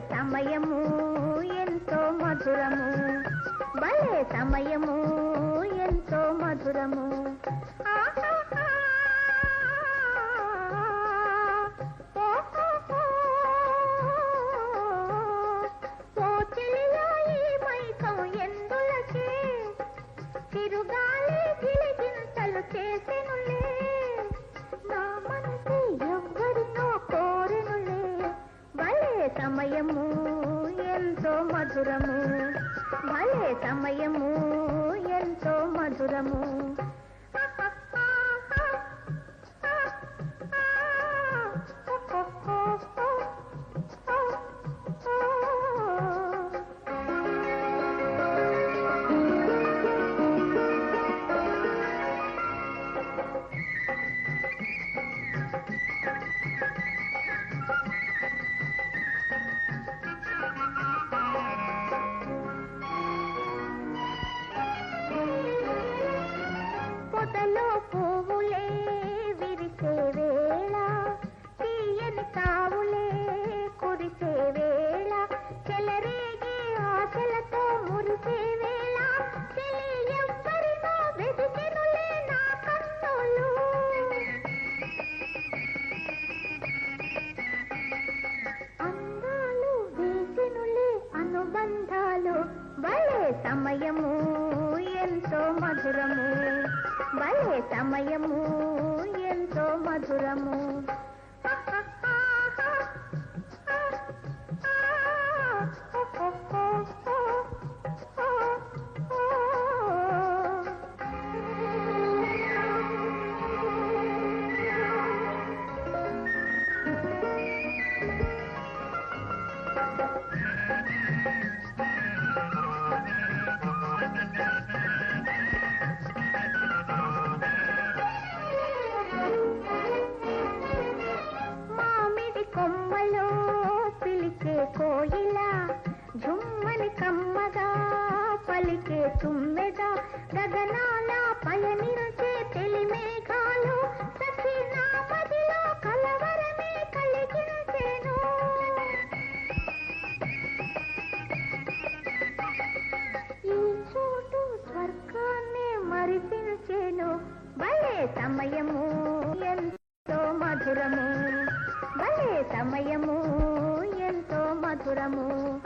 సమయము ఎంతో మధురము. భలే సమయము ఎంతో మధురము. మధురము భలే సమయము ఎంతో మధురము. सपनों को సమయము ఎంతో మధురము. పలికే తుమ్మెద గగనాల పయనిరుచే తెలి మేఘాలు సఖి నా మదిలో కలవరమే ఈ చోటు స్వర్గాన్ని భలే సమయము ఎంతో మధురము. భలే సమయము ఎంతో మధురము.